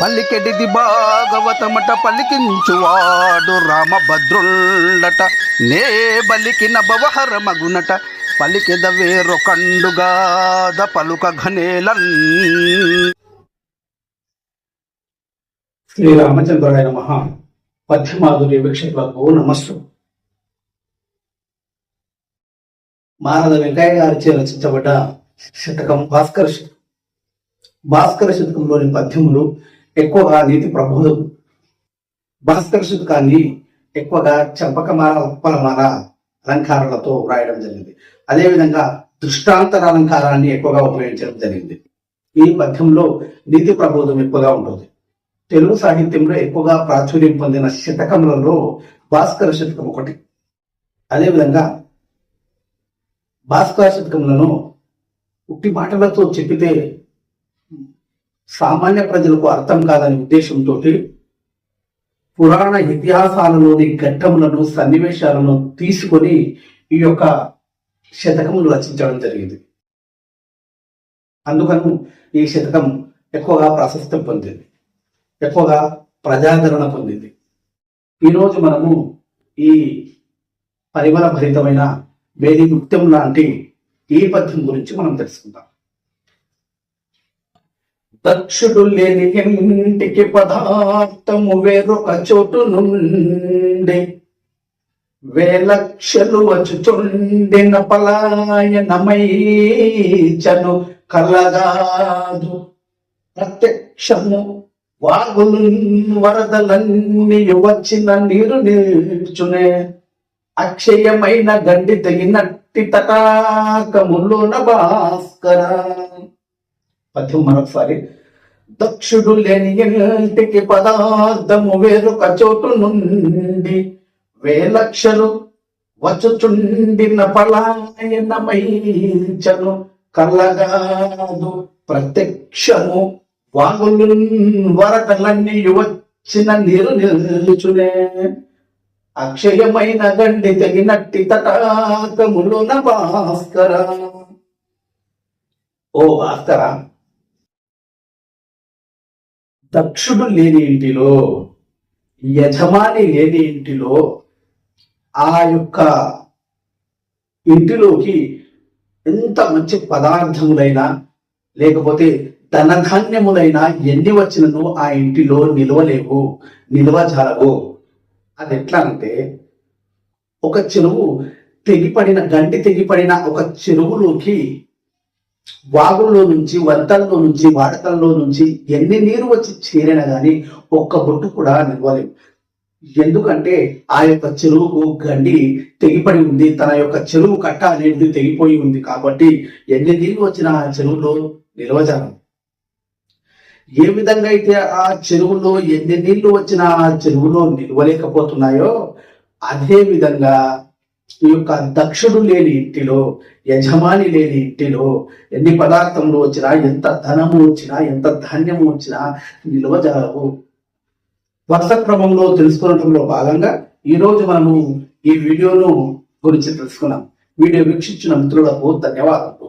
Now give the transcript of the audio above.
పలికెడిది భాగవతమట పలికించువాడు రామభద్రుండట. నే బలికిన భవహర మగునట పలికెద వేరొకండుగాద పలుక ఘనేలన్. శ్రీరామచంద్రుడైన నమ పద్యమాధుర్య వీక్షకులకు నమస్సు. మానద వెంకయ్య గారిచే రచించబడ్డ శతకం భాస్కర శతకం భాస్కర శతకంలోని పద్యములు ఎక్కువగా నీతి ప్రబోధం. భాస్కర శతకాన్ని ఎక్కువగా చంపకమాల ఉప్పలమాల అలంకారాలతో వ్రాయడం జరిగింది. అదేవిధంగా దృష్టాంతర అలంకారాన్ని ఎక్కువగా ఉపయోగించడం జరిగింది. ఈ పద్యంలో నీతి ప్రబోధం ఎక్కువగా ఉంటుంది. తెలుగు సాహిత్యంలో ఎక్కువగా ప్రాచుర్యం పొందిన శతకములలో భాస్కర శతకం ఒకటి. అదేవిధంగా భాస్కర శతకములను ఉట్టి మాటలతో చెప్పితే సామాన్య ప్రజలకు అర్థం కాదనే ఉద్దేశంతో పురాణ ఇతిహాసాలలోని ఘట్టములను సన్నివేశాలను తీసుకొని ఈ యొక్క శతకములు రచించడం జరిగింది. అందుకను ఈ శతకం ఎక్కువగా ప్రాశస్త్యం పొందింది. ఎక్కువగా ప్రజాదరణ పొందింది. ఈరోజు మనము ఈ పరిమళ భరితమైన వేది నృత్యం లాంటి ఈ పద్యం గురించి మనం తెలుసుకుందాం. దక్షుడు లేని ఇంటికి పదార్థము వేరొక చోటు నుండి. వేలక్షలు వచ్చుచుండిన పలాయనమైచను కలగాదు. ప్రత్యక్షము వాగులు వరదలన్నీ వచ్చిన నీరు నిల్చునే. అక్షయమైన గండి తెగినట్టి తటాకములోన భాస్కరా. పద్యం మరొకసారి. దక్షుడు లేని ఇంటికి పదార్థము వేరొక చోటు నుండి వేలక్షలు వచ్చుచుండిన పలాయనమైచను కలగాదు ప్రత్యక్షము. వాగులు వరకలన్నీ వచ్చిన నీరు నిల్చునే. అక్షయమైన గండి తెగినట్టి తటాకములోన భాస్కర. ఓ భాస్కర దక్షుడు లేని ఇంటిలో యజమాని లేని ఇంటిలో ఆ యొక్క ఇంటిలోకి ఎంత మంచి పదార్థములైనా లేకపోతే ధనధాన్యములైనా ఎన్ని వచ్చినను ఆ ఇంటిలో నిలవలేవు నిల్వజాలవు. అది ఎట్లా అంటే ఒక చెరువు తెగిపడిన గంటి తెగిపడిన ఒక చెరువులోకి వాగుల్లో నుంచి వంతల్లో నుంచి వాడకల్లో నుంచి ఎన్ని నీరు వచ్చి చేరినా కానీ ఒక్క బొట్టు కూడా నిలవలేవు ఎందుకంటే ఆ యొక్క చెరువుకు గండి తెగిపడి ఉంది తన యొక్క చెరువు కట్ట అనేది తెగిపోయి ఉంది కాబట్టి ఎన్ని నీళ్ళు వచ్చినా ఆ చెరువులో నిల్వజాలం. ఏ విధంగా అయితే ఆ చెరువులో ఎన్ని నీళ్ళు వచ్చినా ఆ చెరువులో నిలవలేకపోతున్నాయో అదే విధంగా ఈ యొక్క దక్షుడు లేని ఇంటిలో యజమాని లేని ఇంటిలో ఎన్ని పదార్థములు వచ్చినా ఎంత ధనము వచ్చినా ఎంత ధాన్యము వచ్చినా నిల్వజాలవు వరుస క్రమంలో తెలుసుకోవడంలో భాగంగా ఈ రోజు మనము ఈ వీడియోను గురించి తెలుసుకున్నాం. వీడియో వీక్షించిన మిత్రులకు ధన్యవాదాలు